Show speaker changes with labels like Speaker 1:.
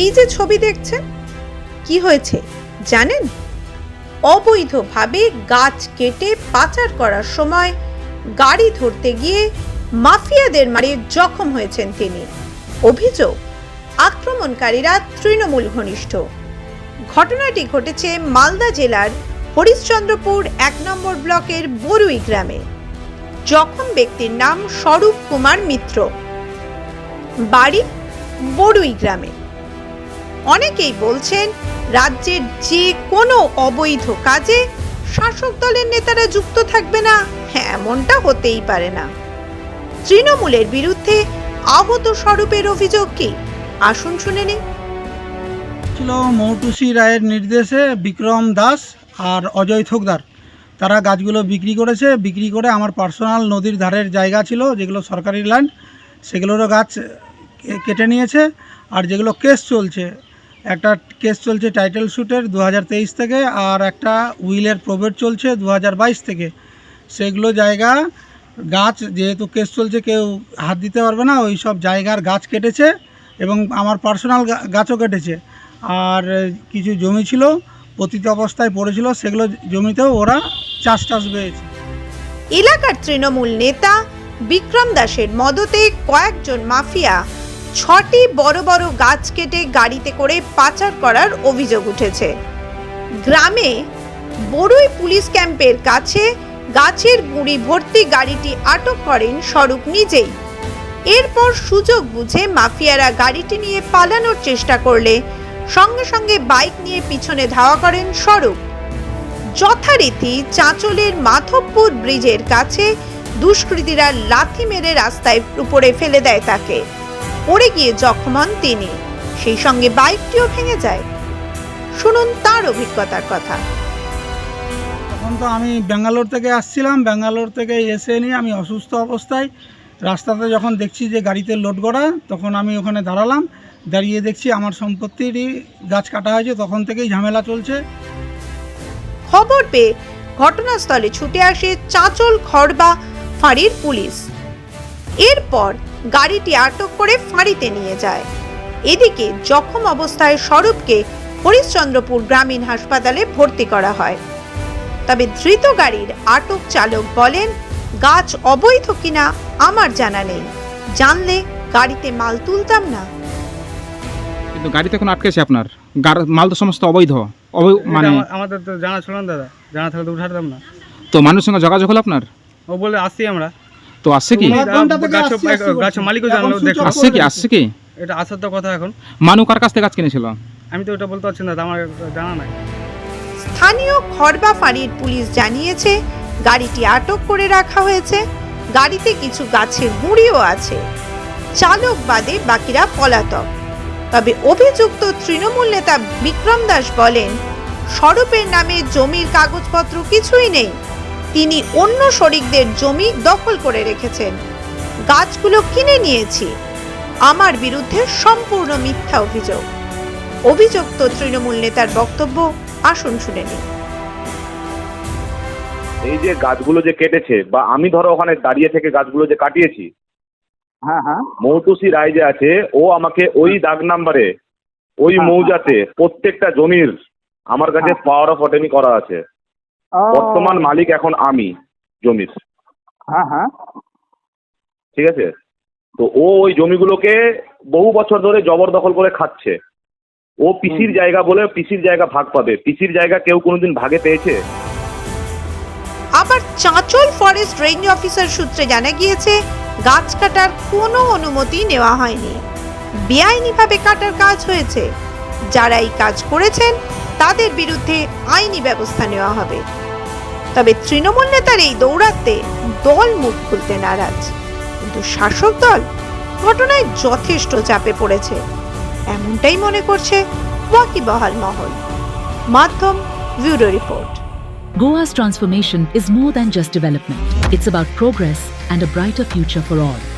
Speaker 1: এই যে ছবি দেখছেন, কি হয়েছে জানেন? অবৈধভাবে গাছ কেটে পাচার করার সময় গাড়ি ধরতে গিয়ে মাফিয়াদের মারে জখম হয়েছেন তিনি। অভিযোগ, আক্রমণকারীরা তৃণমূল ঘনিষ্ঠ। ঘটনাটি ঘটেছে মালদা জেলার হরিশ্চন্দ্রপুর এক নম্বর ব্লকের বরুই গ্রামে। জখম ব্যক্তির নাম স্বরূপ কুমার মিত্র। বাড়ি বড়ুই গ্রামে। অনেকেই বলছেন, রাজ্যের যে কোনো অবৈধ কাজে শাসক দলের নেতারা যুক্ত থাকবে না। হ্যাঁ এমনটা হতেই পারে না। তৃণমূলের বিরুদ্ধে আহত স্বরূপের অভিযোগ কি? আসুন শুনে নিন
Speaker 2: ছিল মৌটুসি রায়ের নির্দেশে বিক্রম দাস আর অজয় থোকদার। তারা গাছগুলো বিক্রি করেছে। বিক্রি করে আমার পার্সোনাল নদীর ধারের জায়গা ছিল, যেগুলো সরকারি ল্যান্ড, সেগুলোরও গাছ কেটে নিয়েছে। আর যেগুলো কেস চলছে একটা কেস চলছে টাইটেল শ্যুটের দু হাজার তেইশ থেকে আর একটা উইলের প্রবেট চলছে দু হাজার বাইশ থেকে। সেগুলো জায়গা, গাছ, যেহেতু কেস চলছে, কেউ হাত দিতে পারবে না ওই সব জায়গার গাছ কেটেছে এবং আমার পার্সোনাল গাছও কেটেছে। আর কিছু জমি ছিল, পতিত অবস্থায় পড়েছিল, সেগুলো জমিতেও ওরা চাষ টাস পেয়েছে
Speaker 1: এলাকার তৃণমূল নেতা বিক্রম দাসের মদতে কয়েকজন মাফিয়া ছটি বড় বড় গাছ কেটে গাড়িতে করে পাচার করার অভিযোগ উঠেছে। গ্রামে বড়ুই পুলিশ ক্যাম্পের কাছে গাছের গুঁড়ি ভর্তি গাড়িটি আটক করেন স্বরূপ নিজেই। এরপর সুযোগ বুঝে মাফিয়ারা গাড়িটি নিয়ে পালানোর চেষ্টা করলে সঙ্গে সঙ্গে বাইক নিয়ে পিছনে ধাওয়া করেন স্বরূপ। যথারীতি চাঁচলের মাধবপুর ব্রিজের কাছে দুষ্কৃতীরা লাথি মেরে রাস্তায় উপরে ফেলে দেয় তাকে। পড়ে গিয়ে জখম হন তিনি। সেই সঙ্গে বাইকটিও ভেঙে যায়। শুনুন তার অভিজ্ঞতার কথা।
Speaker 2: তখন তো আমি ব্যাঙ্গালোর থেকে আসছিলাম। ব্যাঙ্গালোর থেকে এসে নিয়ে আমি অসুস্থ অবস্থায় রাস্তাতে যখন দেখছি যে গাড়িতে লোড করা তখন আমি ওখানে দাঁড়ালাম। দাঁড়িয়ে দেখছি আমার সম্পত্তিরই গাছ কাটা হয়েছে তখন থেকেই ঝামেলা চলছে।
Speaker 1: খবর পেয়ে ঘটনাস্থলে ছুটে আসে চাঁচল খড়বা ফাঁড়ির পুলিশ। এরপর গাড়িটি আটক করে ফাঁড়িতে নিয়ে যায়। এদিকে জখম অবস্থায় স্বরূপকে হরিশ্চন্দ্রপুর গ্রামীণ হাসপাতালে ভর্তি করা হয়। তবে ধৃত গাড়ির আটক চালক বলেন গাছ অবৈধ কিনা আমার জানা নেই। জানলে গাড়িতে মাল তুলতাম না।
Speaker 3: কিন্তু গাড়িতে এখন আটকেছে আপনার? মাল তো সমস্ত অবৈধ। অবৈ-
Speaker 4: এটা
Speaker 3: মানে
Speaker 4: আমা- আমাদের তো জানা ছিল না দাদা। জানা থাকলে তো উঠাতাম না।
Speaker 3: তো মানুষের সঙ্গে যোগাযোগ হলো আপনার?
Speaker 4: ও বলে আসছি আমরা।
Speaker 3: তো আসছে কি।
Speaker 4: গাছের মালিকও জানলো দেখো।
Speaker 3: আসছে কি আসছে কি?
Speaker 4: এটা আসার তো কথা এখন।
Speaker 3: মানু কার কাছ থেকে গাছ কিনেছিল?
Speaker 4: আমি তো ওটা বলতে পারছি না আমার জানা নাই।
Speaker 1: স্থানীয় খড়বা ফাঁড়ির পুলিশ জানিয়েছে গাড়িটি আটক করে রাখা হয়েছে। গাড়িতে কিছু গাছের গুঁড়িও আছে। চালক বাদে বাকিরা পলাতক। তবে অভিযুক্ত তৃণমূল নেতা বিক্রম দাস বলেন স্বরূপের নামে জমির কাগজপত্র কিছুই নেই। তিনি অন্য শরিকদের জমি দখল করে রেখেছেন। গাছগুলো কিনে নিয়েছি। আমার বিরুদ্ধে সম্পূর্ণ মিথ্যা অভিযোগ। অভিযুক্ত তৃণমূল নেতার বক্তব্য। আসুন শুনে নিন
Speaker 5: এই যে গাছগুলো যে কেটেছে বা আমি ধরো ওখানে দাঁড়িয়ে থেকে গাছগুলো যে কাটিয়েছি।
Speaker 6: হ্যাঁ হ্যাঁ।
Speaker 5: মৌটুসি রায় যে আছে ও আমাকে ওই দাগ নাম্বারে ওই
Speaker 6: হ্যাঁ,
Speaker 5: মৌজাতে প্রত্যেকটা জমির আমার কাছে পাওয়ার অফ অটেনি করা আছে। বর্তমান মালিক এখন আমি জমির।
Speaker 6: হ্যাঁ হ্যাঁ।
Speaker 5: ঠিক আছে? তো ও ওই জমিগুলোকে বহু বছর ধরে জবরদখল করে খাচ্ছে। ও পিসির জায়গা বলে পিসির জায়গা ভাগ পাবে। পিসির জায়গা কেউ কোনোদিন ভাগে পেয়েছে?
Speaker 1: আবার চাঁচল ফরেস্ট রেঞ্জ অফিসার সূত্রে জানা গিয়েছে গাছ কাটার কোনো অনুমতি নেওয়া হয়নি। বেআইনিভাবে কাটার কাজ হয়েছে। যারা এই কাজ করেছেন, তাদের বিরুদ্ধে আইনি ব্যবস্থা নেওয়া হবে। তবে তৃণমূল নেতার এই দৌড়াতে দল মুখ খুলতে নারাজ। কিন্তু শাসক দল ঘটনায় যথেষ্ট চাপে পড়েছে। এমনটাই মনে করছে ওয়াকিবহাল মহল। মাধ্যম bureau report.
Speaker 7: Goa's transformation is more than just development. It's about progress and a brighter future for all.